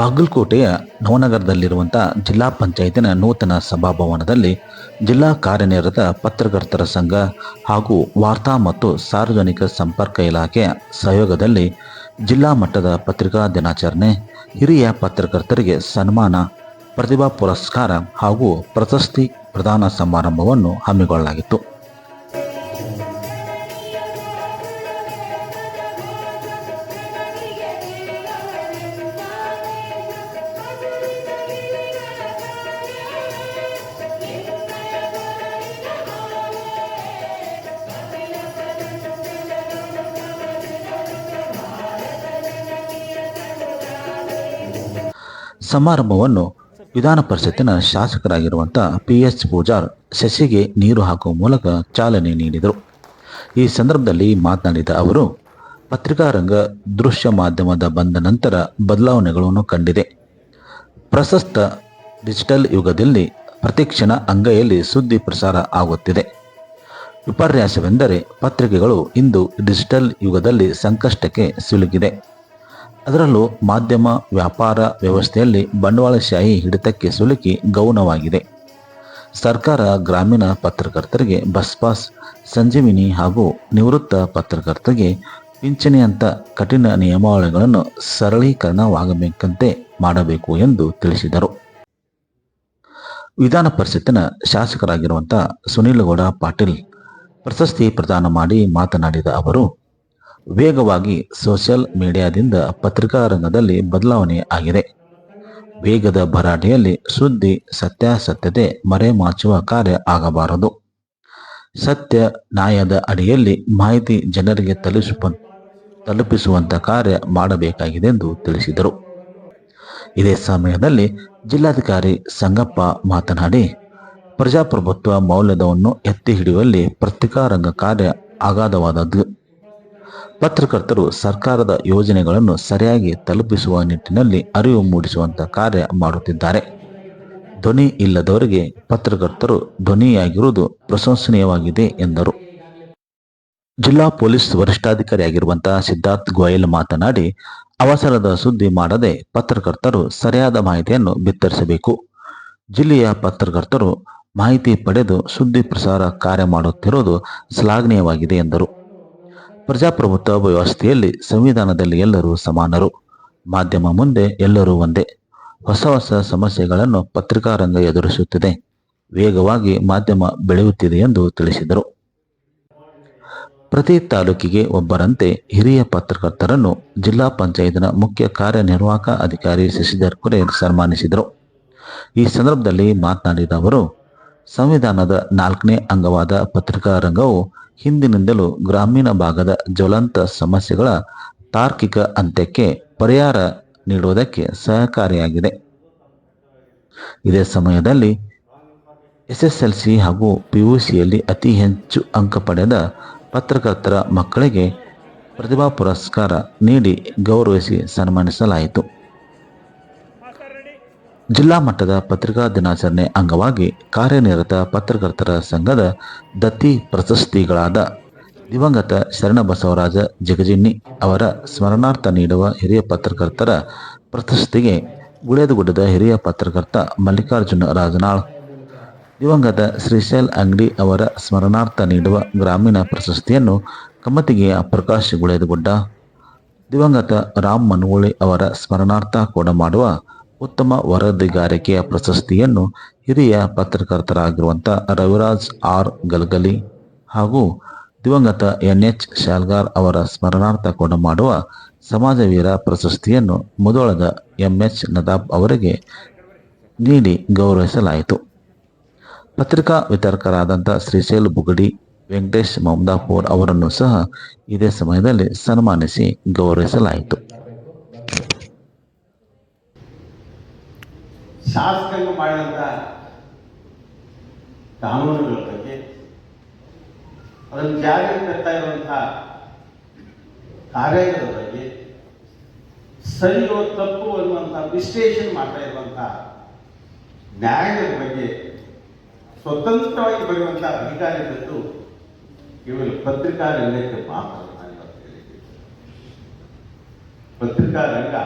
ಬಾಗಲಕೋಟೆಯ ನವನಗರದಲ್ಲಿರುವಂಥ ಜಿಲ್ಲಾ ಪಂಚಾಯತಿನ ನೂತನ ಸಭಾಭವನದಲ್ಲಿ ಜಿಲ್ಲಾ ಕಾರ್ಯನಿರತ ಪತ್ರಕರ್ತರ ಸಂಘ ಹಾಗೂ ವಾರ್ತಾ ಮತ್ತು ಸಾರ್ವಜನಿಕ ಸಂಪರ್ಕ ಇಲಾಖೆಯ ಸಹಯೋಗದಲ್ಲಿ ಜಿಲ್ಲಾ ಮಟ್ಟದ ಪತ್ರಿಕಾ ದಿನಾಚರಣೆ, ಹಿರಿಯ ಪತ್ರಕರ್ತರಿಗೆ ಸನ್ಮಾನ, ಪ್ರತಿಭಾ ಪುರಸ್ಕಾರ ಹಾಗೂ ಪ್ರಶಸ್ತಿ ಪ್ರದಾನ ಸಮಾರಂಭವನ್ನು ಹಮ್ಮಿಕೊಳ್ಳಲಾಗಿತ್ತು. ಸಮಾರಂಭವನ್ನು ವಿಧಾನ ಪರಿಷತ್ತಿನ ಶಾಸಕರಾಗಿರುವಂಥ ಪಿ ಎಚ್ ಪೂಜಾರ್ ಸಸಿಗೆ ನೀರು ಹಾಕುವ ಮೂಲಕ ಚಾಲನೆ ನೀಡಿದರು. ಈ ಸಂದರ್ಭದಲ್ಲಿ ಮಾತನಾಡಿದ ಅವರು ಪತ್ರಿಕಾ ರಂಗ ದೃಶ್ಯ ಮಾಧ್ಯಮದ ಬಂದ ನಂತರ ಬದಲಾವಣೆಗಳನ್ನು ಕಂಡಿದೆ. ಪ್ರಸಕ್ತ ಡಿಜಿಟಲ್ ಯುಗದಲ್ಲಿ ಪ್ರತಿಕ್ಷಣ ಅಂಗೈಯಲ್ಲಿ ಸುದ್ದಿ ಪ್ರಸಾರ ಆಗುತ್ತಿದೆ. ವಿಪರ್ಯಾಸವೆಂದರೆ ಪತ್ರಿಕೆಗಳು ಇಂದು ಡಿಜಿಟಲ್ ಯುಗದಲ್ಲಿ ಸಂಕಷ್ಟಕ್ಕೆ ಸಿಲುಕಿದೆ. ಅದರಲ್ಲೂ ಮಾಧ್ಯಮ, ವ್ಯಾಪಾರ ವ್ಯವಸ್ಥೆಯಲ್ಲಿ ಬಂಡವಾಳಶಾಹಿ ಹಿಡಿತಕ್ಕೆ ಸುಲುಕಿ ಗೌಣವಾಗಿದೆ. ಸರ್ಕಾರ ಗ್ರಾಮೀಣ ಪತ್ರಕರ್ತರಿಗೆ ಬಸ್ ಪಾಸ್, ಸಂಜೀವಿನಿ ಹಾಗೂ ನಿವೃತ್ತ ಪತ್ರಕರ್ತರಿಗೆ ಪಿಂಚಣಿಯಂಥ ಕಠಿಣ ನಿಯಮಾವಳಿಗಳನ್ನು ಸರಳೀಕರಣವಾಗಬೇಕಂತೆ ಮಾಡಬೇಕು ಎಂದು ತಿಳಿಸಿದರು. ವಿಧಾನ ಪರಿಷತ್ತಿನ ಶಾಸಕರಾಗಿರುವಂಥ ಸುನೀಲಗೌಡ ಪಾಟೀಲ್ ಪ್ರಶಸ್ತಿ ಪ್ರದಾನ ಮಾಡಿ ಮಾತನಾಡಿದ ಅವರು ವೇಗವಾಗಿ ಸೋಷಿಯಲ್ ಮೀಡಿಯಾದಿಂದ ಪತ್ರಿಕಾ ರಂಗದಲ್ಲಿ ಬದಲಾವಣೆ ಆಗಿದೆ. ವೇಗದ ಭರಾಟೆಯಲ್ಲಿ ಸುದ್ದಿ, ಸತ್ಯಾಸತ್ಯತೆ ಮರೆಮಾಚುವ ಕಾರ್ಯ ಆಗಬಾರದು. ಸತ್ಯ, ನ್ಯಾಯದ ಅಡಿಯಲ್ಲಿ ಮಾಹಿತಿ ಜನರಿಗೆ ತಲುಪಿಸುವ ತಲುಪಿಸುವಂತ ಕಾರ್ಯ ಮಾಡಬೇಕಾಗಿದೆ ಎಂದು ತಿಳಿಸಿದರು. ಇದೇ ಸಮಯದಲ್ಲಿ ಜಿಲ್ಲಾಧಿಕಾರಿ ಸಂಗಪ್ಪ ಮಾತನಾಡಿ, ಪ್ರಜಾಪ್ರಭುತ್ವ ಮೌಲ್ಯದವನ್ನು ಎತ್ತಿ ಹಿಡಿಯುವಲ್ಲಿ ಪತ್ರಿಕಾ ರಂಗ ಕಾರ್ಯ ಅಗಾಧವಾದದ್ದು. ಪತ್ರಕರ್ತರು ಸರ್ಕಾರದ ಯೋಜನೆಗಳನ್ನು ಸರಿಯಾಗಿ ತಲುಪಿಸುವ ನಿಟ್ಟಿನಲ್ಲಿ ಅರಿವು ಮೂಡಿಸುವಂತಹ ಕಾರ್ಯ ಮಾಡುತ್ತಿದ್ದಾರೆ. ಧ್ವನಿ ಇಲ್ಲದವರಿಗೆ ಪತ್ರಕರ್ತರು ಧ್ವನಿಯಾಗಿರುವುದು ಪ್ರಶಂಸನೀಯವಾಗಿದೆ, ಎಂದರು. ಜಿಲ್ಲಾ ಪೊಲೀಸ್ ವರಿಷ್ಠಾಧಿಕಾರಿಯಾಗಿರುವಂತಹ ಸಿದ್ಧಾರ್ಥ್ ಗೋಯಲ್ ಮಾತನಾಡಿ, ಅವಸರದ ಸುದ್ದಿ ಮಾಡದೆ ಪತ್ರಕರ್ತರು ಸರಿಯಾದ ಮಾಹಿತಿಯನ್ನು ಬಿತ್ತರಿಸಬೇಕು. ಜಿಲ್ಲೆಯ ಪತ್ರಕರ್ತರು ಮಾಹಿತಿ ಪಡೆದು ಸುದ್ದಿ ಪ್ರಸಾರ ಕಾರ್ಯ ಮಾಡುತ್ತಿರುವುದು ಶ್ಲಾಘನೀಯವಾಗಿದೆ, ಎಂದರು. ಪ್ರಜಾಪ್ರಭುತ್ವ ವ್ಯವಸ್ಥೆಯಲ್ಲಿ ಸಂವಿಧಾನದಲ್ಲಿ ಎಲ್ಲರೂ ಸಮಾನರು. ಮಾಧ್ಯಮ ಮುಂದೆ ಎಲ್ಲರೂ ಒಂದೇ. ಹೊಸ ಹೊಸ ಸಮಸ್ಯೆಗಳನ್ನು ಪತ್ರಿಕಾ ರಂಗ ಎದುರಿಸುತ್ತಿದೆ. ವೇಗವಾಗಿ ಮಾಧ್ಯಮ ಬೆಳೆಯುತ್ತಿದೆ ಎಂದು ತಿಳಿಸಿದರು. ಪ್ರತಿ ತಾಲೂಕಿಗೆ ಒಬ್ಬರಂತೆ ಹಿರಿಯ ಪತ್ರಕರ್ತರನ್ನು ಜಿಲ್ಲಾ ಪಂಚಾಯತ್ನ ಮುಖ್ಯ ಕಾರ್ಯನಿರ್ವಾಹಕ ಅಧಿಕಾರಿ ಶಶಿಧರ್ ಕುರೇರ್ ಸನ್ಮಾನಿಸಿದರು. ಈ ಸಂದರ್ಭದಲ್ಲಿ ಮಾತನಾಡಿದ ಅವರು ಸಂವಿಧಾನದ ನಾಲ್ಕನೇ ಅಂಗವಾದ ಪತ್ರಿಕಾ ರಂಗವು ಹಿಂದಿನಿಂದಲೂ ಗ್ರಾಮೀಣ ಭಾಗದ ಜ್ವಲಂತ ಸಮಸ್ಯೆಗಳ ತಾರ್ಕಿಕ ಅಂತ್ಯಕ್ಕೆ ಪರಿಹಾರ ನೀಡುವುದಕ್ಕೆ ಸಹಕಾರಿಯಾಗಿದೆ. ಇದೇ ಸಮಯದಲ್ಲಿ ಎಸ್ಎಸ್ಎಲ್ಸಿ ಹಾಗೂ ಪಿ ಯು ಸಿಯಲ್ಲಿ ಅತಿ ಹೆಚ್ಚು ಅಂಕ ಪಡೆದ ಪತ್ರಕರ್ತರ ಮಕ್ಕಳಿಗೆ ಪ್ರತಿಭಾ ಪುರಸ್ಕಾರ ನೀಡಿ ಗೌರವಿಸಿ ಸನ್ಮಾನಿಸಲಾಯಿತು. ಜಿಲ್ಲಾ ಮಟ್ಟದ ಪತ್ರಿಕಾ ದಿನಾಚರಣೆ ಅಂಗವಾಗಿ ಕಾರ್ಯನಿರತ ಪತ್ರಕರ್ತರ ಸಂಘದ ದತ್ತಿ ಪ್ರಶಸ್ತಿಗಳಾದ ದಿವಂಗತ ಶರಣ ಬಸವರಾಜ ಜಗಜಿನ್ನಿ ಅವರ ಸ್ಮರಣಾರ್ಥ ನೀಡುವ ಹಿರಿಯ ಪತ್ರಕರ್ತರ ಪ್ರಶಸ್ತಿಗೆ ಗುಳೇದಗುಡ್ಡದ ಹಿರಿಯ ಪತ್ರಕರ್ತ ಮಲ್ಲಿಕಾರ್ಜುನ ರಾಜನಾಳ್, ದಿವಂಗತ ಶ್ರೀಶೈಲ್ ಅಂಗಡಿ ಅವರ ಸ್ಮರಣಾರ್ಥ ನೀಡುವ ಗ್ರಾಮೀಣ ಪ್ರಶಸ್ತಿಯನ್ನು ಕಮ್ಮತಿಗೆಯ ಪ್ರಕಾಶ್ ಗುಳೇದಗುಡ್ಡ, ದಿವಂಗತ ರಾಮ್ ಮನವಳ್ಳಿ ಅವರ ಸ್ಮರಣಾರ್ಥ ಕೂಡ ಮಾಡುವ ಉತ್ತಮ ವರದಿಗಾರಿಕೆಯ ಪ್ರಶಸ್ತಿಯನ್ನು ಹಿರಿಯ ಪತ್ರಕರ್ತರಾಗಿರುವಂಥ ರವಿರಾಜ್ ಆರ್ ಗಲ್ಗಲಿ ಹಾಗೂ ದಿವಂಗತ ಎನ್ ಎಚ್ ಶಾಲ್ಗಾರ್ ಅವರ ಸ್ಮರಣಾರ್ಥ ಕೂಡ ಮಾಡುವ ಸಮಾಜವೀರ ಪ್ರಶಸ್ತಿಯನ್ನು ಮುದೋಳದ ಎಂ ಎಚ್ ನದಾಬ್ ಅವರಿಗೆ ನೀಡಿ ಗೌರವಿಸಲಾಯಿತು. ಪತ್ರಿಕಾ ವಿತರಕರಾದಂಥ ಶ್ರೀಶೈಲ್ ಬುಗಡಿ, ವೆಂಕಟೇಶ್ ಮಮದಾಪುರ್ ಅವರನ್ನು ಸಹ ಇದೇ ಸಮಯದಲ್ಲಿ ಸನ್ಮಾನಿಸಿ ಗೌರವಿಸಲಾಯಿತು. ಶಾಸಕರು ಮಾಡಿದಂಥ ಕಾನೂನುಗಳ ಬಗ್ಗೆ ಅದನ್ನು ಜಾರಿಗೆ ತರ್ತಾ ಇರುವಂಥ ಕಾರ್ಯಗಳ ಬಗ್ಗೆ ಸರಿಯೋ ತಪ್ಪು ಅನ್ನುವಂಥ ವಿಶ್ಲೇಷಣೆ ಮಾಡ್ತಾ ಇರುವಂಥ ನ್ಯಾಯದ ಬಗ್ಗೆ ಸ್ವತಂತ್ರವಾಗಿ ಬರೆಯುವಂಥ ಅಧಿಕಾರಿಗಳು ಕೇವಲ ಪತ್ರಿಕಾ ರಂಗಕ್ಕೆ ಮಾತ್ರ. ಪತ್ರಿಕಾ ರಂಗ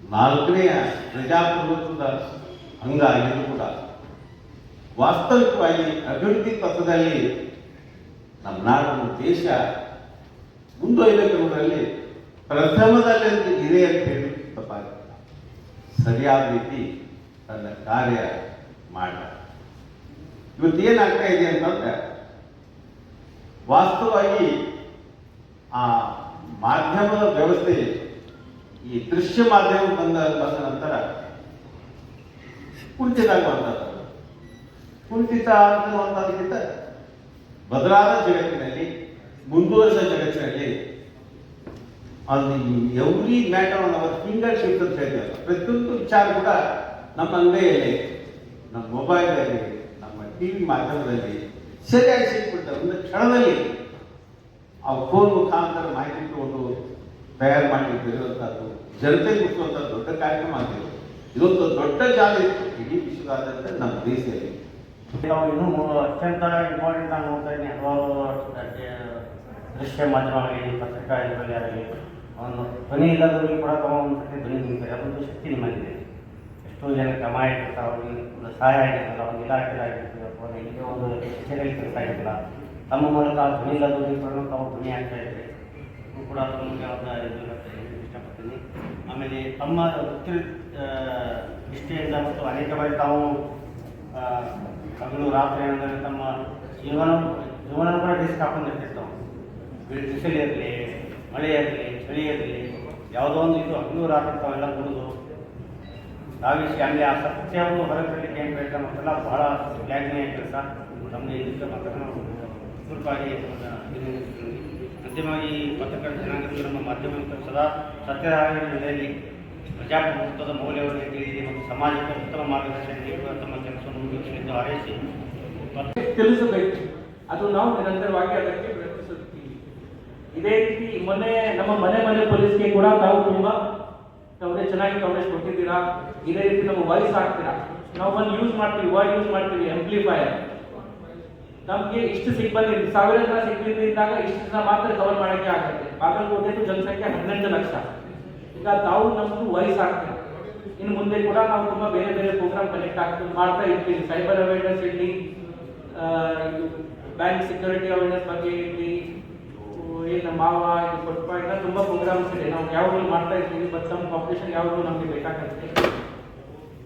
ನಾಲ್ಕನೆಯ ಪ್ರಜಾಪ್ರಭುತ್ವದ ಅಂಗ ಆಗಿದ್ದು ಕೂಡ ವಾಸ್ತವಿಕವಾಗಿ ಅಭಿವೃದ್ಧಿ ಪಥದಲ್ಲಿ ನಮ್ಮ ನಾಡು ದೇಶ ಮುಂದುವರಿಬೇಕೆಂಬುದರಲ್ಲಿ ಪ್ರಥಮದಲ್ಲಿ ಇದೆ ಅಂತ ಹೇಳಿ ತಪ್ಪಾಗುತ್ತೆ ಸರಿಯಾದ ರೀತಿ ತನ್ನ ಕಾರ್ಯ ಮಾಡ ಇವತ್ತು ಏನಾಗ್ತಾ ಇದೆ ಅಂತಂದ್ರೆ ವಾಸ್ತವವಾಗಿ ಆ ಮಾಧ್ಯಮದ ವ್ಯವಸ್ಥೆ ಈ ದೃಶ್ಯ ಮಾಧ್ಯಮ ಬಂದ ಬಂದ ನಂತರ ಕುಂಠಿತ ಆಗುವಂಥದ್ದು. ಕುಂಠಿತ ಅನ್ನುವಂಥದ್ದಕ್ಕಿಂತ ಬದಲಾದ ಜಗತ್ತಿನಲ್ಲಿ, ಮುಂದುವರಿದ ಜಗತ್ತಿನಲ್ಲಿ ಅದು every matter on our finger shift ಅಂತ ಹೇಳ್ತೀವಲ್ಲ ಪ್ರತಿಯೊಂದು ವಿಚಾರ ಕೂಡ ನಮ್ಮ ಅಂಗೈಯಲ್ಲಿ, ನಮ್ಮ ಮೊಬೈಲಲ್ಲಿ, ನಮ್ಮ ಟಿ ವಿ ಮಾಧ್ಯಮದಲ್ಲಿ ಸರಿಯಾಗಿ ಸಿಕ್ಬಿಡ್ತಾರೆ ಒಂದು ಕ್ಷಣದಲ್ಲಿ ಆ ಫೋನ್ ಮುಖಾಂತರ ಮಾಹಿತಿ ತಗೊಂಡು ತಯಾರು ಮಾಡಿ ಬರೆಯುವಂಥದ್ದು ಜನತೆ ಮುಟ್ಟುವಂಥ ದೊಡ್ಡ ಕಾರ್ಯಕ್ರಮ ಆಗಿದೆ ಇದೊಂದು ದೊಡ್ಡ ಜಾಗ ಇತ್ತು, ಇಡೀ ವಿಶ್ವದಾದ್ಯಂತ ನಮ್ಮ ದೇಶದಲ್ಲಿ. ನಾವು ಇನ್ನೂ ಅತ್ಯಂತ ಇಂಪಾರ್ಟೆಂಟ್ ಆಗಿ ನೋಡ್ತಾ ಇದ್ದೀನಿ. ಹಲವಾರು ದೃಶ್ಯ ಮಾಧ್ಯಮಗಳಲ್ಲಿ ಪತ್ರಿಕಾ ಆಗಲಿ, ಒಂದು ಧ್ವನಿ ಇಲ್ಲದವರಿಗೆ ಕೂಡ ತಮ್ಮ ಒಂದು ಸರ್ತಿ ಧ್ವನಿ ತುಂಬ್ತಾರೆ ಅದೊಂದು ಶಕ್ತಿ ನಿಮ್ಮಲ್ಲಿದೆ. ಎಷ್ಟೋ ಜನಕ್ಕೆ ಅಮಾಯಕರು ಅವ್ರಿಗೆ ಒಂದು ಸಹಾಯ ಆಗಿರ್ತಲ್ಲ ಒಂದು ಇಲಾಖೆ ಆಗಿರ್ತದೆ ಅಥವಾ ಒಂದು ಕಚೇರಿಯಲ್ಲಿ ಕೆಲಸ ಆಗಿರಲ್ಲ ತಮ್ಮ ಮೂಲಕ ಧ್ವನಿ ಇಲ್ಲದವರಿಗೆ ಕೂಡ ತಾವು ಧ್ವನಿ ಆಗ್ತಾ ಇದ್ದಾರೆ. ಇದು ಕೂಡ ಒಂದು ಇದು ಅಂತ ಇಷ್ಟಪಡ್ತೀನಿ ಆಮೇಲೆ ತಮ್ಮ ವೃತ್ತಿ ನಿಷ್ಠೆಯಿಂದ ಮತ್ತು ಅನೇಕ ಬಾರಿ ತಾವು ಹಗಲು ರಾತ್ರಿ ಅಂದರೆ ತಮ್ಮ ಜೀವನ ಜೀವನ ಕೂಡ ರಿಸ್ಕ್ ಹಾಕೊಂಡಿರ್ತಿರ್ತಾವೆ ಬಿಸಿಲಿ ಇರಲಿ, ಮಳೆ ಇರಲಿ, ಚಳಿ ಇರಲಿ, ಯಾವುದೋ ಒಂದು ಇದು ಹಗಲು ರಾತ್ರಿ ತಾವೆಲ್ಲ ಕುಡಿದು ಧಾವಿಸಿ ಅಲ್ಲಿ ಆ ಸತ್ಯವನ್ನು ಹೊರತರಲಿಕ್ಕೆ ಏನು ಬೇಕು ಮತ್ತೆಲ್ಲ ಬಹಳ ಶ್ಲಾಘನೀಯ ಕೆಲಸ ನಮಗೆ ಇದಕ್ಕೆ ಮಾತ್ರ ನಾವು ಅಭಿನಂದಿಸ್ತೀನಿ. ಅಂತಿಮವಾಗಿ ಪತ್ರಕರ್ತ ಜನಾಂಗದಲ್ಲಿ ನಮ್ಮ ಮಾಧ್ಯಮ ಸದಾ ಸತ್ಯದ ನೆಲೆಯಲ್ಲಿ ಪ್ರಜಾಪ್ರಭುತ್ವದ ಮೌಲ್ಯವನ್ನು ತಿಳಿದಿದೆ ಮತ್ತು ಸಮಾಜಕ್ಕೆ ಉತ್ತಮ ಮಾರ್ಗದರ್ಶನ ನೀಡುವ ತಮ್ಮ ಕೆಲಸವನ್ನು ಮುಂದುವರಿಸಲಿದ್ದು ಹಾರೈಸಿ. ತಿಳಿಸಬೇಕು. ಅದು ನಾವು ನಿರಂತರವಾಗಿ ಅದಕ್ಕೆ ಪ್ರಯತ್ನಿಸುತ್ತೀವಿ. ಇದೇ ರೀತಿ ಮೊನ್ನೆ ನಮ್ಮ ಮನೆ ಮನೆ ಪೊಲೀಸ್ಗೆ ಕೂಡ ತಾವು ತುಂಬಾ ಕವರೇಜ್ ಚೆನ್ನಾಗಿ ಕವರೇಜ್ ಕೊಟ್ಟಿದ್ದೀರಾ? ಇದೇ ರೀತಿ ನಮ್ಮ ವಾಯ್ಸ್ ಹಾಕ್ತೀರಾ? ನಾವು ಒಂದು ಯೂಸ್ ಮಾಡ್ತೀವಿ ವಾಯ್ ಯೂಸ್ ಮಾಡ್ತೀವಿ ಆಂಪ್ಲಿಫೈಯರ್ ನಮ್ಗೆ ಇಷ್ಟು ಸಿಬ್ಬಂದಿ ಸಾವಿರ ಜನ ಸಿಬ್ಬಂದಿ ಇದ್ದಾಗ ಇಷ್ಟು ಜನ ಮಾತ್ರ ಕವರ್ ಮಾಡಕ್ಕೆ ಆಗುತ್ತೆ. ಬಾಗಲಕೋಟೆದು ಜನಸಂಖ್ಯೆ ಹನ್ನೆರಡು ಲಕ್ಷ. ಈಗ ತಾವು ನಮ್ದು ವಯಸ್ಸು ಹಾಕ್ತೀರಾ ಇನ್ನು ಮುಂದೆ ಕೂಡ ನಾವು ತುಂಬಾ ಬೇರೆ ಬೇರೆ ಪ್ರೋಗ್ರಾಮ್ ಕನೆಕ್ಟ್ ಆಗ್ತದೆ ಮಾಡ್ತಾ ಇರ್ತೀವಿ. ಸೈಬರ್ ಅವೇರ್ನೆಸ್ ಇರಲಿ ಬ್ಯಾಂಕ್ ಸೆಕ್ಯೂರಿಟಿ ಅವೇರ್ನೆಸ್ ಬಗ್ಗೆ ಇರಲಿ ಏನು ಮಾವ ಕೊಟ್ಟ ತುಂಬಾ ಪ್ರೋಗ್ರಾಮ್ಸ್ ಇದೆ. ನಾವು ಯಾವಾಗಲೂ ಮಾಡ್ತಾ ಇರ್ತೀವಿ ಬಟ್ ನಮ್ಮ ಪಾಪ್ಯುಲೇಷನ್ ಯಾವಾಗಲೂ ನಮಗೆ ಬೇಕಾಗುತ್ತೆ.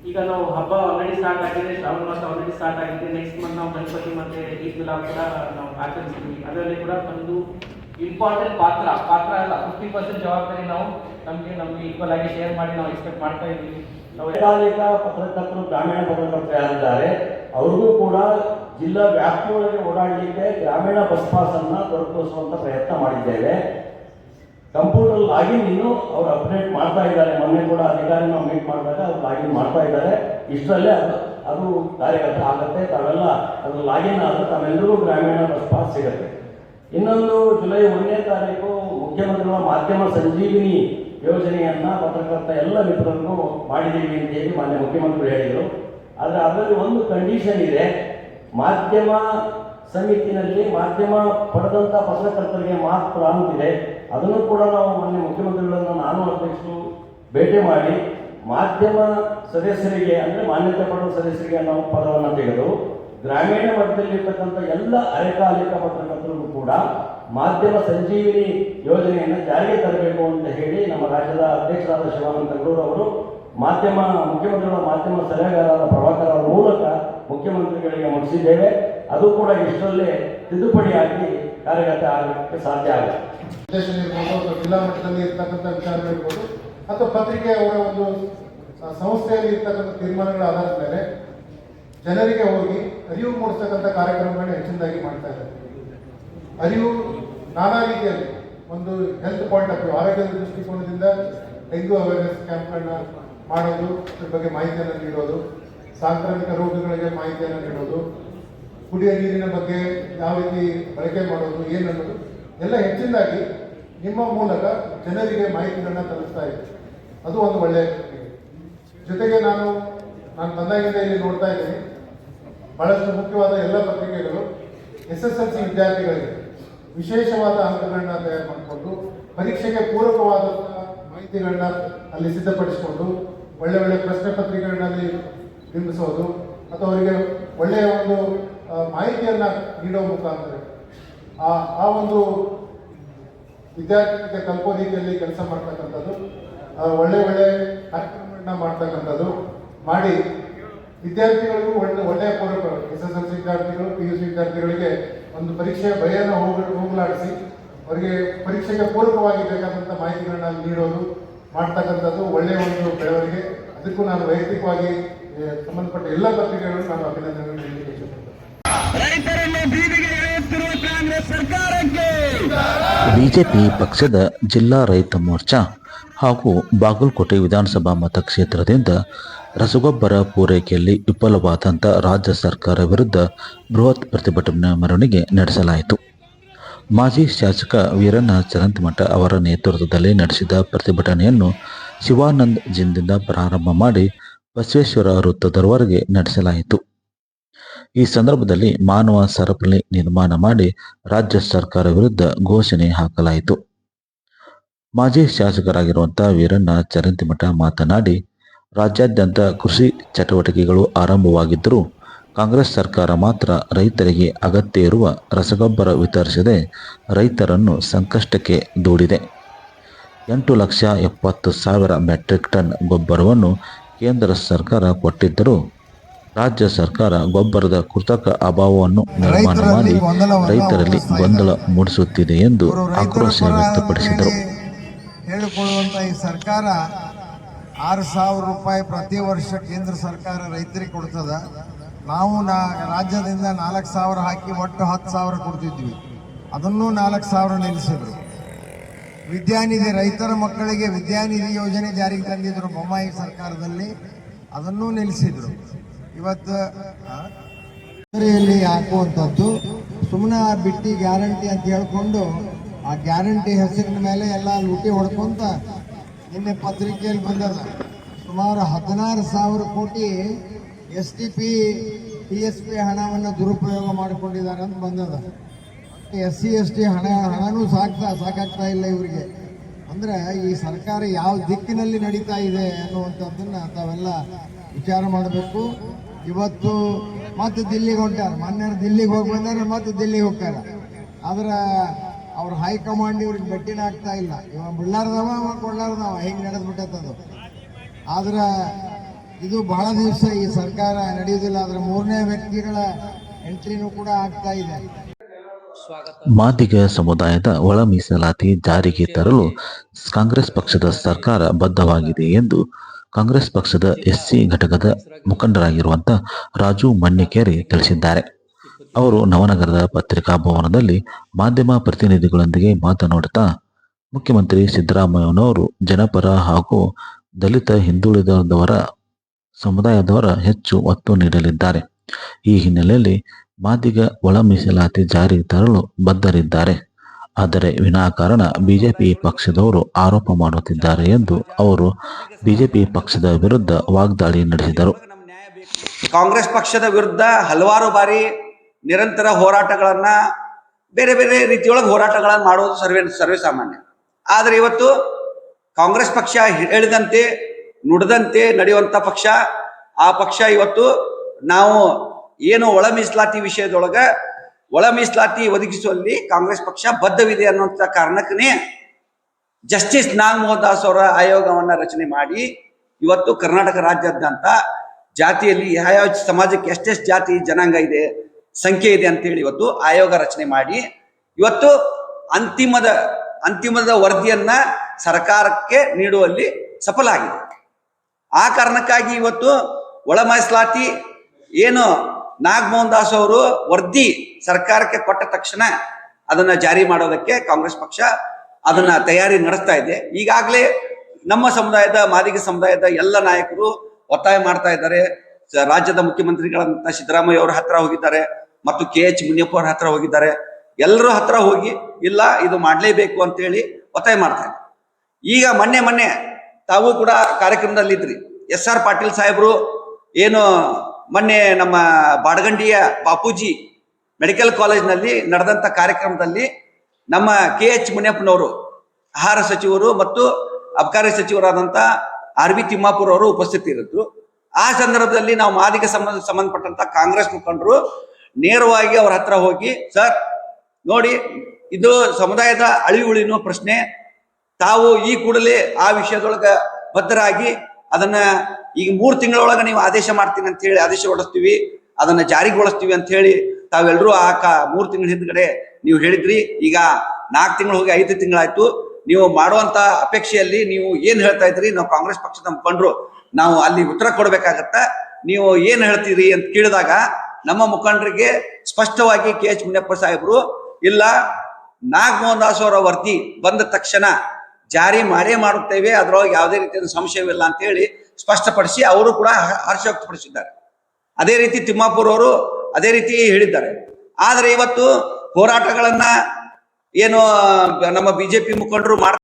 ಈಗ ನಾವು ಹಬ್ಬ ಆಲ್ರೆಡಿ ಸ್ಟಾರ್ಟ್ ಆಗಿದೆ, ಶ್ರಾವಣ ಮಾಸ ಆಲ್ರೆಡಿ ಸ್ಟಾರ್ಟ್ ಆಗಿದೆ. ನೆಕ್ಸ್ಟ್ ಮಂತ್ ನಾವು ಗಣಪತಿ ಮತ್ತೆ ಈದ್ ಮಿಲಾದ್ ಕೂಡ ನಾವು ಆಚರಿಸ್ತೀವಿ. ಅದರಲ್ಲಿ ಕೂಡ ಒಂದು ಇಂಪಾರ್ಟೆಂಟ್ ಪಾತ್ರ ಪಾತ್ರ ಅಲ್ಲ. ಫಿಫ್ಟಿ ಪರ್ಸೆಂಟ್ ಜವಾಬ್ದಾರಿ ನಾವು ನಮಗೆ ನಮಗೆ ಈಕ್ವಲ್ ಆಗಿ ಶೇರ್ ಮಾಡಿ ನಾವು ಎಕ್ಸ್ಪೆಕ್ಟ್ ಮಾಡ್ತಾ ಇದ್ದೀವಿ. ಪತ್ರಕರ್ತರು, ಗ್ರಾಮೀಣ ಪತ್ರಕರ್ತರು ಯಾರಿದ್ದಾರೆ ಅವ್ರಿಗೂ ಕೂಡ ಜಿಲ್ಲಾ ವ್ಯಾಪ್ತಿಯೊಳಗೆ ಓಡಾಡಲಿಕ್ಕೆ ಗ್ರಾಮೀಣ ಬಸ್ ಪಾಸ್ ಅನ್ನ ದೊರಕಿಸುವಂತ ಪ್ರಯತ್ನ ಮಾಡಿದ್ದೇವೆ. ಕಂಪ್ಯೂಟರ್ ಲಾಗಿನ್ ಇನ್ನು ಅವ್ರು ಅಪ್ಡೇಟ್ ಮಾಡ್ತಾ ಇದ್ದಾರೆ. ಮೊನ್ನೆ ಕೂಡ ಅಧಿಕಾರಿ ನಾವು ಮೀಟ್ ಮಾಡಿದಾಗ ಅವ್ರು ಲಾಗಿನ್ ಮಾಡ್ತಾ ಇದ್ದಾರೆ. ಇಷ್ಟರಲ್ಲೇ ಅದು ಅದು ಕಾರ್ಯಗತ ಆಗುತ್ತೆ. ತಾವೆಲ್ಲ ಅದು ಲಾಗಿನ್ ಆದರೆ ತಾವೆಲ್ಲರಿಗೂ ಗ್ರಾಮೀಣ ಬಸ್ ಪಾಸ್ ಸಿಗುತ್ತೆ. ಇನ್ನೊಂದು ಜುಲೈ ಒಂದನೇ ತಾರೀಕು ಮುಖ್ಯಮಂತ್ರಿಗಳ ಮಾಧ್ಯಮ ಸಂಜೀವಿನಿ ಯೋಜನೆಯನ್ನ ಪತ್ರಕರ್ತ ಎಲ್ಲ ಮಿತ್ರರನ್ನು ಮಾಡಿದ್ದೀವಿ ಅಂತ ಹೇಳಿ ಮಾನ್ಯ ಮುಖ್ಯಮಂತ್ರಿಗಳು ಹೇಳಿದರು. ಆದರೆ ಅದರಲ್ಲಿ ಒಂದು ಕಂಡೀಷನ್ ಇದೆ. ಮಾಧ್ಯಮ ಸಮಿತಿನಲ್ಲಿ ಮಾಧ್ಯಮ ಪಡೆದಂಥ ಪತ್ರಕರ್ತರಿಗೆ ಮಾತ್ರ ಅಂತಿದೆ. ಅದನ್ನು ಕೂಡ ನಾವು ಮೊನ್ನೆ ಮುಖ್ಯಮಂತ್ರಿಗಳನ್ನು ನಾನು ಅಧ್ಯಕ್ಷರು ಭೇಟಿ ಮಾಡಿ ಮಾಧ್ಯಮ ಸದಸ್ಯರಿಗೆ ಅಂದರೆ ಮಾನ್ಯತೆ ಪಡೆದ ಸದಸ್ಯರಿಗೆ ನಾವು ಪದವನ್ನು ತೆಗೆದು ಗ್ರಾಮೀಣ ಮಟ್ಟದಲ್ಲಿರ್ತಕ್ಕಂಥ ಎಲ್ಲ ಅರೆಕಾಲಿಕ ಪತ್ರಕರ್ತರಿಗೂ ಕೂಡ ಮಾಧ್ಯಮ ಸಂಜೀವಿನಿ ಯೋಜನೆಯನ್ನು ಜಾರಿಗೆ ತರಬೇಕು ಅಂತ ಹೇಳಿ ನಮ್ಮ ರಾಜ್ಯದ ಅಧ್ಯಕ್ಷರಾದ ಶಿವಾನಂದ ಗೌಡ ಅವರು ಮಾಧ್ಯಮ, ಮುಖ್ಯಮಂತ್ರಿಗಳ ಮಾಧ್ಯಮ ಸಲಹೆಗಾರರ ಪ್ರವಾಕರ ಮೂಲಕ ಮುಖ್ಯಮಂತ್ರಿಗಳಿಗೆ ಮುಗಿಸಿದ್ದೇವೆ ಅದು ಕೂಡ ಇಷ್ಟರಲ್ಲೇ ತಿದ್ದುಪಡಿಯಾಗಿ ಕಾರ್ಯಗತ ಆಗಲಿಕ್ಕೆ ಸಾಧ್ಯ ಆಗುತ್ತೆ. ಇರ್ಬೋದು ಅಥವಾ ಜಿಲ್ಲಾ ಮಟ್ಟದಲ್ಲಿ ಇರ್ತಕ್ಕಂಥ ವಿಚಾರಗಳಿರ್ಬೋದು ಅಥವಾ ಪತ್ರಿಕೆ ಅವರ ಒಂದು ಸಂಸ್ಥೆಯಲ್ಲಿ ಇರ್ತಕ್ಕಂಥ ತೀರ್ಮಾನಗಳ ಆಧಾರದ ಮೇಲೆ ಜನರಿಗೆ ಹೋಗಿ ಅರಿವು ಮೂಡಿಸ್ತಕ್ಕಂಥ ಕಾರ್ಯಕ್ರಮಗಳನ್ನ ಹೆಚ್ಚಿನದಾಗಿ ಮಾಡ್ತಾ ಇದ್ದಾರೆ. ಅರಿವು ನಾನಾ ರೀತಿಯಲ್ಲಿ ಒಂದು ಹೆಲ್ತ್ ಪಾಯಿಂಟ್ ಆಫ್ ವ್ಯೂ ಆರೋಗ್ಯದ ದೃಷ್ಟಿಕೋನದಿಂದ ಡೆಂಗ್ಯೂ ಅವೇರ್ನೆಸ್ ಕ್ಯಾಂಪ್ಗಳನ್ನ ಮಾಡೋದು ಅದ್ರ ಬಗ್ಗೆ ಮಾಹಿತಿಯನ್ನು ನೀಡೋದು, ಸಾಂಕ್ರಾಮಿಕ ರೋಗಗಳಿಗೆ ಮಾಹಿತಿಯನ್ನು ನೀಡೋದು, ಕುಡಿಯ ನೀರಿನ ಬಗ್ಗೆ ಯಾವ ರೀತಿ ಬಳಕೆ ಮಾಡೋದು, ಏನು ಅನ್ನೋದು ಎಲ್ಲ ಹೆಚ್ಚಿನದಾಗಿ ನಿಮ್ಮ ಮೂಲಕ ಜನರಿಗೆ ಮಾಹಿತಿಗಳನ್ನ ತಲುಪಿಸ್ತಾ ಇದೆ. ಅದು ಒಂದು ಒಳ್ಳೆಯ ಜೊತೆಗೆ ನಾನು ನಾನು ಬಂದಾಗಿಂದ ಇಲ್ಲಿ ನೋಡ್ತಾ ಇದ್ದೀನಿ. ಬಹಳಷ್ಟು ಮುಖ್ಯವಾದ ಎಲ್ಲ ಪತ್ರಿಕೆಗಳು ಎಸ್ ಎಸ್ ಎಲ್ ಸಿ ವಿದ್ಯಾರ್ಥಿಗಳಿಗೆ ವಿಶೇಷವಾದ ಅಂಕಗಳನ್ನ ತಯಾರು ಮಾಡಿಕೊಂಡು, ಪರೀಕ್ಷೆಗೆ ಪೂರಕವಾದಂತಹ ಮಾಹಿತಿಗಳನ್ನ ಅಲ್ಲಿ ಸಿದ್ಧಪಡಿಸಿಕೊಂಡು, ಒಳ್ಳೆ ಒಳ್ಳೆ ಪ್ರಶ್ನೆ ಪತ್ರಿಕೆಗಳಲ್ಲಿ ಬಿಂಬಿಸೋದು, ಅಥವಾ ಅವರಿಗೆ ಒಳ್ಳೆಯ ಒಂದು ಮಾಹಿತಿಯನ್ನ ನೀಡೋ ಮುಖಾಂತರ ಆ ಆ ಒಂದು ವಿದ್ಯಾರ್ಥಿಗಳಿಗೆ ಕಲ್ಪೋ ರೀತಿಯಲ್ಲಿ ಕೆಲಸ ಮಾಡ್ತಕ್ಕಂಥದ್ದು ಒಳ್ಳೆ ಒಳ್ಳೆ ಕಾರ್ಯಕ್ರಮಗಳನ್ನ ಮಾಡ್ತಕ್ಕಂಥದ್ದು ಮಾಡಿ ವಿದ್ಯಾರ್ಥಿಗಳಿಗೂ ಒಳ್ಳೆ ಒಳ್ಳೆಯ ಪೂರಕ ಎಸ್ ಎಸ್ ಎಲ್ ಸಿ ವಿದ್ಯಾರ್ಥಿಗಳು ಪಿ ಯು ಸಿ ವಿದ್ಯಾರ್ಥಿಗಳಿಗೆ ಒಂದು ಪರೀಕ್ಷೆಯ ಭಯನ ಹೋಗ, ಹೋಗಲಾಡಿಸಿ ಅವರಿಗೆ ಪರೀಕ್ಷೆಗೆ ಪೂರಕವಾಗಿ ಬೇಕಾದಂಥ ಮಾಹಿತಿಗಳನ್ನ ನೀಡೋದು ಮಾಡ್ತಕ್ಕಂಥದ್ದು ಒಳ್ಳೆಯ ಒಂದು ಬೆಳವಣಿಗೆ. ಅದಕ್ಕೂ ನಾನು ವೈಯಕ್ತಿಕವಾಗಿ ಸಂಬಂಧಪಟ್ಟ ಎಲ್ಲ ಪತ್ರಿಕೆಗಳು ನಾನು ಅಭಿನಂದನೆಗಳು ನೀಡಲಿಕ್ಕೆ ಇಷ್ಟಪಡ್ತೇನೆ. ಬಿಜೆಪಿ ಪಕ್ಷದ ಜಿಲ್ಲಾ ರೈತ ಮೋರ್ಚಾ ಹಾಗೂ ಬಾಗಲಕೋಟೆ ವಿಧಾನಸಭಾ ಮತಕ್ಷೇತ್ರದಿಂದ ರಸಗೊಬ್ಬರ ಪೂರೈಕೆಯಲ್ಲಿ ವಿಫಲವಾದಂಥ ರಾಜ್ಯ ಸರ್ಕಾರ ವಿರುದ್ಧ ಬೃಹತ್ ಪ್ರತಿಭಟನಾ ಮೆರವಣಿಗೆ ನಡೆಸಲಾಯಿತು. ಮಾಜಿ ಶಾಸಕ ವೀರಣ್ಣ ಚರಂತಮಠ ಅವರ ನೇತೃತ್ವದಲ್ಲಿ ನಡೆಸಿದ ಪ್ರತಿಭಟನೆಯನ್ನು ಶಿವಾನಂದ್ ಜಿಂದಿಂದ ಪ್ರಾರಂಭ ಮಾಡಿ ಬಸವೇಶ್ವರ ವೃತ್ತದವರೆಗೆ ನಡೆಸಲಾಯಿತು. ಈ ಸಂದರ್ಭದಲ್ಲಿ ಮಾನವ ಸರಪಳಿ ನಿರ್ಮಾಣ ಮಾಡಿ ರಾಜ್ಯ ಸರ್ಕಾರ ವಿರುದ್ಧ ಘೋಷಣೆ ಹಾಕಲಾಯಿತು. ಮಾಜಿ ಶಾಸಕರಾಗಿರುವಂತಹ ವೀರಣ್ಣ ಚರಂತಿಮಠ ಮಾತನಾಡಿ, ರಾಜ್ಯಾದ್ಯಂತ ಕೃಷಿ ಚಟುವಟಿಕೆಗಳು ಆರಂಭವಾಗಿದ್ದರೂ ಕಾಂಗ್ರೆಸ್ ಸರ್ಕಾರ ಮಾತ್ರ ರೈತರಿಗೆ ಅಗತ್ಯ ಇರುವ ರಸಗೊಬ್ಬರ ವಿತರಿಸದೆ ರೈತರನ್ನು ಸಂಕಷ್ಟಕ್ಕೆ ದೂಡಿದೆ. ಎಂಟು ಲಕ್ಷ ಎಪ್ಪತ್ತು ಸಾವಿರ ಮೆಟ್ರಿಕ್ ಟನ್ ಗೊಬ್ಬರವನ್ನು ಕೇಂದ್ರ ಸರ್ಕಾರ ಕೊಟ್ಟಿದ್ದರೂ ರಾಜ್ಯ ಸರ್ಕಾರ ಗೊಬ್ಬರದ ಕೃತಕ ಅಭಾವವನ್ನು ನಿರ್ಮಾಣ ಮಾಡಿ ರೈತರಲ್ಲಿ ಗೊಂದಲ ಮೂಡಿಸುತ್ತಿದೆ ಎಂದು ಆಕ್ರೋಶ ವ್ಯಕ್ತಪಡಿಸಿದರು. ಹೇಳಿಕೊಳ್ಳುವಂಥ ಈ ಸರ್ಕಾರ ಆರು ಸಾವಿರ ರೂಪಾಯಿ ಪ್ರತಿ ವರ್ಷ ಕೇಂದ್ರ ಸರ್ಕಾರ ರೈತರಿಗೆ ಕೊಡ್ತದ. ನಾವು ನಾ ರಾಜ್ಯದಿಂದ ನಾಲ್ಕು ಸಾವಿರ ಹಾಕಿ ಒಟ್ಟು ಹತ್ತು ಸಾವಿರ ಕೊಡ್ತಿದ್ವಿ. ಅದನ್ನೂ ನಾಲ್ಕು ಸಾವಿರ ನಿಲ್ಲಿಸಿದ್ರು. ವಿದ್ಯಾನಿಧಿ ರೈತರ ಮಕ್ಕಳಿಗೆ ವಿದ್ಯಾನಿಧಿ ಯೋಜನೆ ಜಾರಿಗೆ ತಂದಿದ್ರು ಬೊಮ್ಮಾಯಿ ಸರ್ಕಾರದಲ್ಲಿ. ಅದನ್ನೂ ನಿಲ್ಲಿಸಿದ್ರು. ಇವತ್ತು ಹಾಕುವಂಥದ್ದು. ಸುಮ್ಮನೆ ಬಿಟ್ಟಿ ಗ್ಯಾರಂಟಿ ಅಂತ ಹೇಳ್ಕೊಂಡು ಆ ಗ್ಯಾರಂಟಿ ಹೆಸರಿನ ಮೇಲೆ ಎಲ್ಲ ಲೂಟಿ ಹೊಡ್ಕೊಂತ ನಿನ್ನೆ ಪತ್ರಿಕೆಯಲ್ಲಿ ಬಂದದ. ಸುಮಾರು ಹದಿನಾರು ಸಾವಿರ ಕೋಟಿ S T P, T S P ಹಣವನ್ನು ದುರುಪಯೋಗ ಮಾಡಿಕೊಂಡಿದ್ದಾರೆ ಅಂತ ಬಂದದ. ಎಸ್ ಸಿ, ಎಸ್ ಟಿ ಹಣ, ಹಣನೂ ಸಾಕ್ತಾ, ಸಾಕಾಗ್ತಾ ಇಲ್ಲ ಇವರಿಗೆ. ಅಂದ್ರೆ ಈ ಸರ್ಕಾರ ಯಾವ ದಿಕ್ಕಿನಲ್ಲಿ ನಡೀತಾ ಇದೆ ಅನ್ನುವಂಥದ್ದನ್ನು ತಾವೆಲ್ಲ ವಿಚಾರ ಮಾಡಬೇಕು. ಇವತ್ತು ಮತ್ತೆ ದಿಲ್ಲಿಗೆ ಹೊಂಟಾರ. ಮೊನ್ನೆ ದಿಲ್ಲಿಗೆ ಹೋಗಿ ಬಂದರೆ, ಮತ್ತೆ ದಿಲ್ಲಿಗೆ ಹೋಗ್ತಾರ. ಆದ್ರೆ ಅವ್ರ ಹೈಕಮಾಂಡ್ ಇವ್ರಿಗೆ ಭೇಟಿನ ಆಗ್ತಾ ಇಲ್ಲ. ಇವ ಬಿಡ್ಲಾರ್ದವ ಅವ ಹೆಂಗ್ ನಡೆದ್ಬಿಟ್ಟದು ಆದ್ರೆ ಇದು ಬಹಳ ದಿವಸ ಈ ಸರ್ಕಾರ ನಡೆಯುವುದಿಲ್ಲ ಆದ್ರೆ ಮೂರನೇ ವ್ಯಕ್ತಿಗಳ ಎಂಟ್ರಿನೂ ಕೂಡ ಆಗ್ತಾ ಇದೆ. ಮಾದಿಗ ಸಮುದಾಯದ ಒಳ ಮೀಸಲಾತಿ ಜಾರಿಗೆ ತರಲು ಕಾಂಗ್ರೆಸ್ ಪಕ್ಷದ ಸರ್ಕಾರ ಬದ್ಧವಾಗಿದೆ ಎಂದು ಕಾಂಗ್ರೆಸ್ ಪಕ್ಷದ ಎಸ್ಸಿ ಘಟಕದ ಮುಖಂಡರಾಗಿರುವಂತ ರಾಜು ಮಣ್ಣಿಕೇರಿ ತಿಳಿಸಿದ್ದಾರೆ. ಅವರು ನವನಗರದ ಪತ್ರಿಕಾ ಭವನದಲ್ಲಿ ಮಾಧ್ಯಮ ಪ್ರತಿನಿಧಿಗಳೊಂದಿಗೆ ಮಾತನಾಡುತ್ತಾ, ಮುಖ್ಯಮಂತ್ರಿ ಸಿದ್ದರಾಮಯ್ಯನವರು ಜನಪರ ಹಾಗೂ ದಲಿತ ಹಿಂದುಳಿದವರ ಸಮುದಾಯದವರ ಹೆಚ್ಚು ಒತ್ತು ನೀಡಲಿದ್ದಾರೆ. ಈ ಹಿನ್ನೆಲೆಯಲ್ಲಿ ಮಾದಿಗ ಒಳ ಮೀಸಲಾತಿ ಜಾರಿಗೆ ತರಲು ಬದ್ಧರಿದ್ದಾರೆ. ಆದರೆ ವಿನಾಕಾರಣ ಬಿಜೆಪಿ ಪಕ್ಷದವರು ಆರೋಪ ಮಾಡುತ್ತಿದ್ದಾರೆ ಎಂದು ಅವರು ಬಿಜೆಪಿ ಪಕ್ಷದ ವಿರುದ್ಧ ವಾಗ್ದಾಳಿ ನಡೆಸಿದರು. ಕಾಂಗ್ರೆಸ್ ಪಕ್ಷದ ವಿರುದ್ಧ ಹಲವಾರು ಬಾರಿ ನಿರಂತರ ಹೋರಾಟಗಳನ್ನ ಬೇರೆ ಬೇರೆ ರೀತಿಯೊಳಗೆ ಹೋರಾಟಗಳನ್ನು ಮಾಡೋದು ಸರ್ವೇ ಸರ್ವೇ ಸಾಮಾನ್ಯ. ಆದರೆ ಇವತ್ತು ಕಾಂಗ್ರೆಸ್ ಪಕ್ಷ ಹೇಳಿದಂತೆ, ನುಡಿದಂತೆ ನಡೆಯುವಂಥ ಪಕ್ಷ, ಆ ಪಕ್ಷ ಇವತ್ತು ನಾವು ಏನು ಒಳ ಮೀಸಲಾತಿ ವಿಷಯದೊಳಗ ಒಳ ಮೀಸಲಾತಿ ಒದಗಿಸುವಲ್ಲಿ ಕಾಂಗ್ರೆಸ್ ಪಕ್ಷ ಬದ್ಧವಿದೆ ಅನ್ನುವಂಥ ಕಾರಣಕ್ಕನೇ ಜಸ್ಟಿಸ್ ನಾಗಮೋಹನ್ ದಾಸ್ ಅವರ ಆಯೋಗವನ್ನ ರಚನೆ ಮಾಡಿ ಇವತ್ತು ಕರ್ನಾಟಕ ರಾಜ್ಯಾದ್ಯಂತ ಜಾತಿಯಲ್ಲಿ ಯಾವ ಸಮಾಜಕ್ಕೆ ಎಷ್ಟೆಷ್ಟು ಜಾತಿ ಜನಾಂಗ ಇದೆ, ಸಂಖ್ಯೆ ಇದೆ ಅಂತೇಳಿ ಇವತ್ತು ಆಯೋಗ ರಚನೆ ಮಾಡಿ. ಇವತ್ತು ಅಂತಿಮದ ಅಂತಿಮದ ವರದಿಯನ್ನ ಸರ್ಕಾರಕ್ಕೆ ನೀಡುವಲ್ಲಿ ಸಫಲ ಆಗಿದೆ. ಆ ಕಾರಣಕ್ಕಾಗಿ ಇವತ್ತು ಒಳ ಮೀಸಲಾತಿ ಏನು ನಾಗಮೋಹನ್ ದಾಸ್ ಅವರು ವರದಿ ಸರ್ಕಾರಕ್ಕೆ ಕೊಟ್ಟ ತಕ್ಷಣ ಅದನ್ನ ಜಾರಿ ಮಾಡೋದಕ್ಕೆ ಕಾಂಗ್ರೆಸ್ ಪಕ್ಷ ಅದನ್ನ ತಯಾರಿ ನಡೆಸ್ತಾ ಇದೆ. ಈಗಾಗಲೇ ನಮ್ಮ ಸಮುದಾಯದ, ಮಾದಿಗ ಸಮುದಾಯದ ಎಲ್ಲ ನಾಯಕರು ಒತ್ತಾಯ ಮಾಡ್ತಾ ಇದ್ದಾರೆ. ರಾಜ್ಯದ ಮುಖ್ಯಮಂತ್ರಿಗಳಂತ ಸಿದ್ದರಾಮಯ್ಯ ಅವರ ಹತ್ರ ಹೋಗಿದ್ದಾರೆ ಮತ್ತು ಕೆ ಎಚ್ ಮುನಿಯಪ್ಪ ಅವ್ರ ಹತ್ರ ಹೋಗಿದ್ದಾರೆ. ಎಲ್ಲರ ಹತ್ರ ಹೋಗಿ, ಇಲ್ಲ, ಇದು ಮಾಡಲೇಬೇಕು ಅಂತೇಳಿ ಒತ್ತಾಯ ಮಾಡ್ತಾ ಇದ್ದಾರೆ. ಈಗ ಮೊನ್ನೆ ಮೊನ್ನೆ ತಾವು ಕೂಡ ಕಾರ್ಯಕ್ರಮದಲ್ಲಿ ಇದ್ರಿ ಎಸ್ ಆರ್ ಪಾಟೀಲ್ ಸಾಹೇಬರು ಏನು ಮೊನ್ನೆ ನಮ್ಮ ಬಾಡಗಂಡಿಯ ಬಾಪೂಜಿ ಮೆಡಿಕಲ್ ಕಾಲೇಜ್ನಲ್ಲಿ ನಡೆದಂತ ಕಾರ್ಯಕ್ರಮದಲ್ಲಿ ನಮ್ಮ ಕೆ ಎಚ್ ಮುನಿಯಪ್ಪನವರು, ಆಹಾರ ಸಚಿವರು ಮತ್ತು ಅಬಕಾರಿ ಸಚಿವರಾದಂಥ ಆರ್ ವಿ ತಿಮ್ಮಾಪುರ್ ಅವರು ಉಪಸ್ಥಿತರಿದ್ದರು. ಆ ಸಂದರ್ಭದಲ್ಲಿ ನಾವು ಮಾದಿಗೆ ಸಂಬಂಧ ಸಂಬಂಧಪಟ್ಟಂತ ಕಾಂಗ್ರೆಸ್ ಮುಖಂಡರು ನೇರವಾಗಿ ಅವ್ರ ಹತ್ರ ಹೋಗಿ, ಸರ್, ನೋಡಿ, ಇದು ಸಮುದಾಯದ ಅಳಿ ಉಳಿನೋ ಪ್ರಶ್ನೆ. ತಾವು ಈ ಕೂಡಲೇ ಆ ವಿಷಯದೊಳಗೆ ಬದ್ಧರಾಗಿ ಅದನ್ನ ಈಗ ಮೂರು ತಿಂಗಳೊಳಗೆ ನೀವು ಆದೇಶ ಮಾಡ್ತೀನಿ ಅಂತ ಹೇಳಿ ಆದೇಶ ಹೊಡಿಸ್ತೀವಿ ಅದನ್ನ ಜಾರಿಗೊಳಿಸ್ತೀವಿ ಅಂತ ಹೇಳಿ ತಾವೆಲ್ಲರೂ ಆ ಕ ಮೂರು ತಿಂಗಳ ಹಿಂದ್ಗಡೆ ನೀವು ಹೇಳಿದ್ರಿ. ಈಗ ನಾಲ್ಕು ತಿಂಗಳು ಹೋಗಿ ಐದು ತಿಂಗಳಾಯ್ತು. ನೀವು ಮಾಡುವಂತ ಅಪೇಕ್ಷೆಯಲ್ಲಿ ನೀವು ಏನ್ ಹೇಳ್ತಾ ಇದ್ರಿ? ನಾವು ಕಾಂಗ್ರೆಸ್ ಪಕ್ಷದ ಮುಖಂಡರು. ನಾವು ಅಲ್ಲಿ ಉತ್ತರ ಕೊಡ್ಬೇಕಾಗತ್ತ. ನೀವು ಏನ್ ಹೇಳ್ತೀರಿ ಅಂತ ಕೇಳಿದಾಗ ನಮ್ಮ ಮುಖಂಡರಿಗೆ ಸ್ಪಷ್ಟವಾಗಿ ಕೆ ಎಚ್ ಮುನಿಯಪ್ಪ ಸಾಹೇಬರು, ಇಲ್ಲ ನಾಗಮೋಹನ್ ದಾಸ್ ಅವರ ವರದಿ ಬಂದ ತಕ್ಷಣ ಜಾರಿ ಮಾಡೇ ಮಾಡುತ್ತೇವೆ, ಅದರೊಳಗೆ ಯಾವುದೇ ರೀತಿಯ ಸಂಶಯವಿಲ್ಲ ಅಂತ ಹೇಳಿ ಸ್ಪಷ್ಟಪಡಿಸಿ ಅವರು ಕೂಡ ಹರ್ಷ ವ್ಯಕ್ತಪಡಿಸಿದ್ದಾರೆ ಅದೇ ರೀತಿ ತಿಮ್ಮಾಪುರ್ ಅವರು ಅದೇ ರೀತಿ ಹೇಳಿದ್ದಾರೆ. ಆದರೆ ಇವತ್ತು ಹೋರಾಟಗಳನ್ನ ಏನು, ನಮ್ಮ ಬಿಜೆಪಿ ಮುಖಂಡರು ಮಾಡ್